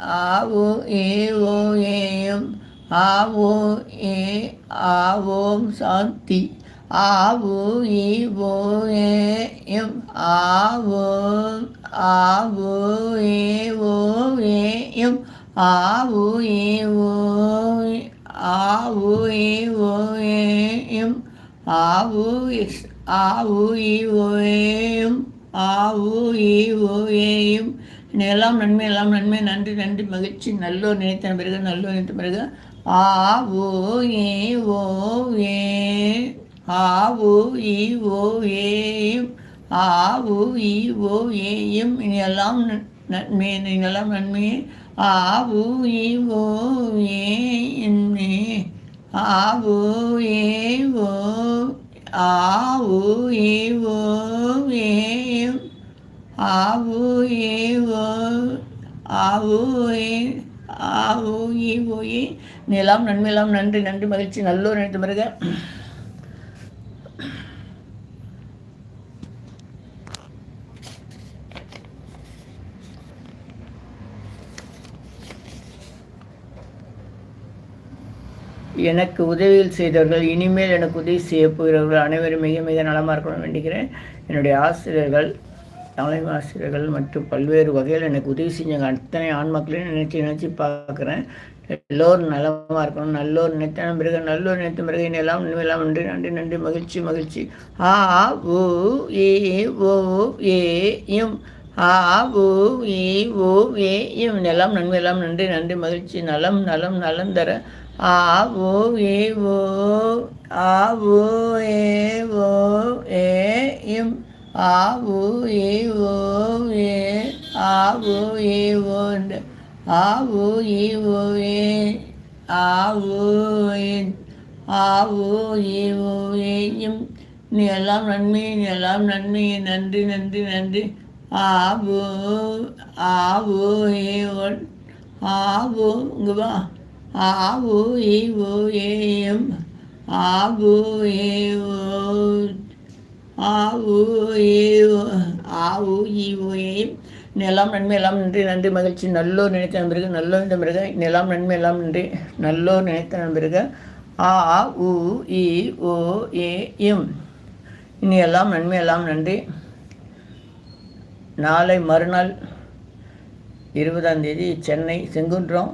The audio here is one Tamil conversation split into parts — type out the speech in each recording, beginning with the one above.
ஆவு ஏ ஓ ஏயும். ஆவோ ஏ ஆவோம் சாந்தி. ஆவு ஈ ஓ ஏயும். ஆவோ ஆவு ஏ ஓ ஏயும். ஆவு ஏ ஓ ஆவு ஏ ஓ ஏயும். ஆவு இஸ் ஆவு ஈ ஓ ஏயும். ஆவு ஈ ஓ ஏயும். எல்லாம் நன்மை எல்லாம் நன்மை. நன்றி நன்றி. மகிழ்ச்சி. நல்லோர் நினைத்த பிறகு நல்லோர் நினைத்த பிறகு. ஆ ஓ ஏ ஓ ஏ. ஆ ஓ இ ஓ ஏயும் ஆ ஓ இ ஓ ஏயும் இனி எல்லாம் நன்மை இனெல்லாம் நன்மையே ஆ ஓ இ ஓ ஏ என்னே ஆ ஓ ஏ ஓ. ஆ ஓ ஏ ஓ ஏ. ஆவு ஏவோ ஆவு ஏ ஆவு ஈவோ ஏ நிலம் நன்மையெல்லாம் நன்றி நன்றி மகிழ்ச்சி. நல்லோர் நினைத்து பிறகு எனக்கு உதவியில் செய்தவர்கள் இனிமேல் எனக்கு உதவி செய்ய போகிறவர்கள் அனைவரும் மிக மிக நலமாக இருக்கணும் வேண்டுகிறேன் என்னுடைய ஆசிரியர்கள் தலைவாசிரியர்கள் மற்றும் பல்வேறு வகையில் எனக்கு உதவி செஞ்சாங்க. அத்தனை ஆண் மக்களையும் நினச்சி நினச்சி பார்க்குறேன். எல்லோரும் நலமாக இருக்கணும். நல்லோர் நினைத்தான பிறகு நல்லோர் நினைத்த பிறகு எல்லாம் எல்லாம் நன்றி நன்றி நன்றி மகிழ்ச்சி மகிழ்ச்சி. ஆ ஓ ஏ ஓ ஏ இம் ஆ ஊ ஏ ஓ ஏ இம் எல்லாம் நன்மையெல்லாம் நன்றி நன்றி மகிழ்ச்சி. நலம் நலம் நலம் தர. ஆ ஓ ஏ ஓ ஆ ஓ ஏ ஓ ஏ எம் ஏ ஓ ஏ ஆவு ஓ ஆவு ஈவோ ஏ ஆவு ஆவு ஓ ஏயும் நீ எல்லாம் நன்மை நீ எல்லாம் நன்மை. நன்றி நன்றி நன்றி. ஆவு ஆவு ஏவோ ஆவு இங்கே வா. ஆவு ஓ ஏயும் ஆவு ஏவோ ஆவு ஏவோ ஆவு ஈவோயையும் நிலம் நன்மை எல்லாம் நன்றி நன்றி மகிழ்ச்சி. நல்லோர் நினைத்த நண்பர்கள் நல்லோர் நினைத்த பிறகு நிலம் நன்மை எல்லாம் நன்றி. நல்லோர் நினைத்த நண்பர்கள். ஆ உ இ ஓ ஏ எம் இனி எல்லாம் நன்மை எல்லாம் நன்றி. நாளை மறுநாள் இருபதாம் தேதி சென்னை செங்குன்றம்.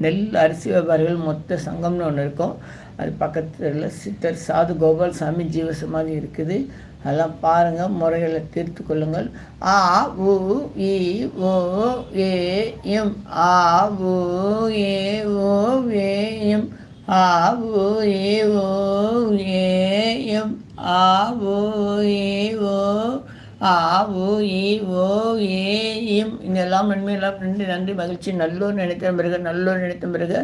நெல் அரிசி வியாபாரிகள் மொத்த சங்கம்னு ஒன்று இருக்கும். அது பக்கத்தில் சித்தர் சாது கோபால்சாமி ஜீவசமாதி இருக்குது. அதெல்லாம் பாருங்கள் முறைகளை தீர்த்து கொள்ளுங்கள். ஆ உ இ ஓ ஏ எம். ஆ உ ஏ ஓ ஏ எம். ஆ உ ஏ ஓ ஏ எம். ஆ உ ஏ ஓ ஆ உ இ ஓ ஏ இம். இங்கெல்லாம் நன்மையெல்லாம் நன்றி நன்றி மகிழ்ச்சி. நல்லோர் நினைத்த பிறகு நல்லோர் நினைத்த பிறகு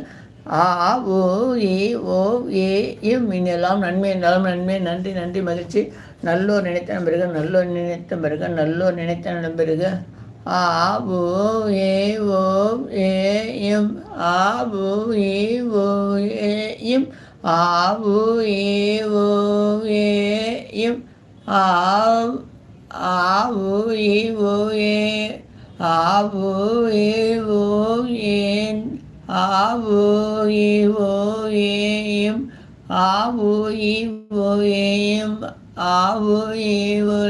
ஆ ஓ ஏ ஓ ஏ இம். இங்கெல்லாம் நன்மை நலம் நன்மை. நன்றி நன்றி மகிழ்ச்சி. நல்லோர் நினைத்த பிறகு நல்லோர் நினைத்த பிறகு நல்லோர் நினைத்த பிறகு ஆ ஓ ஏ ஓ ஏ இம். ஆ ஓ ஏ ஓ ஏ இம். ஆ ஓ ஏ ஓ ஏ இம். ஆ ஆ ஓ ஏ ஓ ஏ ஆ ஓ ஏ ஓ ஏன் ஆ ஓ ஏ ஓ A M ah O A O A M ஆவோ ஏவோ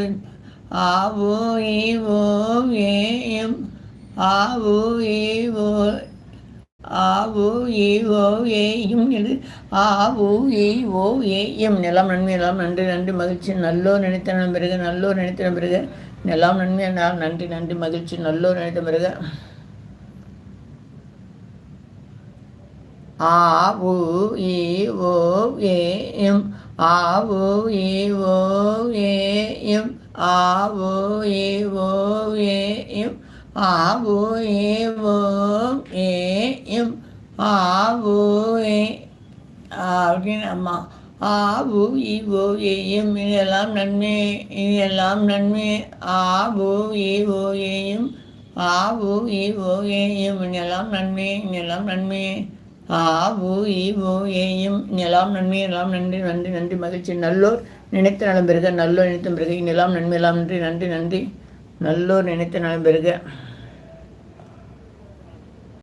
ஆவோ ஏவோ ஏம் ஆவோ ஏவோ ஆவோ ஓ ஏயும் இது ஆவோ ஓ ஏயும். நிலம் நன்மை எல்லாம் நன்றி நன்றி மகிழ்ச்சி. நல்லோ நினைத்த பிறகு நல்லோ நினைத்த பிறகு. நிலம் நன்மை நன்றி நன்றி மகிழ்ச்சி. நல்லோ நினைத்த பிறகு. ஆ உ இ ஓ ஏ எம் ஆவோ ஓ ஏம் ஆவோ ஓ ஏம் ஆவோ ஓ ஏம் ஏ அப்படின்னு அம்மா. ஆவு ஈவோ ஏயும் இதெல்லாம் நன்மை இதெல்லாம் நன்மை. ஆவோ ஈவோ ஏயும் இ ஈவோ ஏயும் இதெல்லாம் நன்மை இதெல்லாம் நன்மை. ஆபு ஈவோ ஏயும் இதெல்லாம் நன்மை எல்லாம் நன்றி நன்றி நன்றி மகிழ்ச்சி. நல்லோர் நினைத்த நலம் பெருக நல்லோர் நினைத்த பிறகு. இன்னெல்லாம் நன்மை எல்லாம் நன்றி நன்றி நன்றி. நல்லோர் நினைத்த நலம் பெருக